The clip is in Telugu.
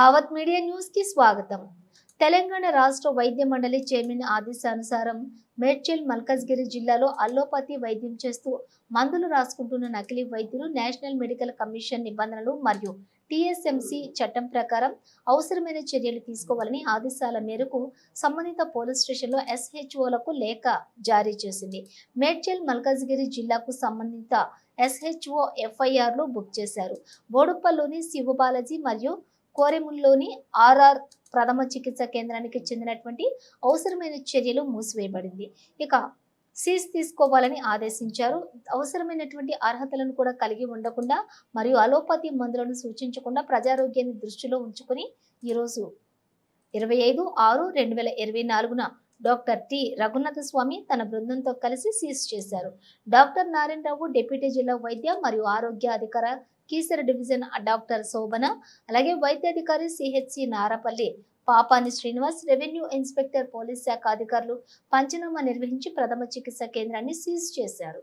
భావత్ మీడియా న్యూస్కి స్వాగతం. తెలంగాణ రాష్ట్ర వైద్య మండలి చైర్మన్ ఆదేశానుసారం మేడ్చల్ మల్కజ్గిరి జిల్లాలో అల్లోపతి వైద్యం చేస్తూ మందులు రాసుకుంటున్న నకిలీ వైద్యులు నేషనల్ మెడికల్ కమిషన్ నిబంధనలు మరియు టీఎస్ఎంసి చట్టం ప్రకారం అవసరమైన చర్యలు తీసుకోవాలని ఆదేశాల మేరకు సంబంధిత పోలీస్ స్టేషన్లో ఎస్హెచ్ఓలకు లేఖ జారీ చేసింది. మేడ్చల్ మల్కజ్గిరి జిల్లాకు సంబంధిత ఎస్హెచ్ఓ ఎఫ్ఐఆర్లు బుక్ చేశారు. బోడుప్పల్లోని శివబాలాజీ మరియు కోరెముల్లోని ఆర్ఆర్ ప్రథమ చికిత్స కేంద్రానికి చెందినటువంటి అవసరమైన చర్యలు మూసివేయబడింది. ఇక సీజ్ తీసుకోవాలని ఆదేశించారు. అవసరమైనటువంటి అర్హతలను కూడా కలిగి ఉండకుండా మరియు అలోపతి మందులను సూచించకుండా ప్రజారోగ్యాన్ని దృష్టిలో ఉంచుకొని ఈరోజు ఇరవై ఐదు ఆరు రెండు వేల ఇరవై నాలుగున డాక్టర్ టి రఘునాథ స్వామి తన బృందంతో కలిసి సీజ్ చేశారు. డాక్టర్ నారాయణరావు డిప్యూటీ జిల్లా వైద్య మరియు ఆరోగ్య అధికార కీసర డివిజన్ డాక్టర్ శోభన అలాగే వైద్యాధికారి CHC Narapalli Papani Srinivas revenue inspector police శాఖ అధికారులు పంచనామా నిర్వహించి ప్రథమ చికిత్స కేంద్రాన్ని సీజ్ చేశారు.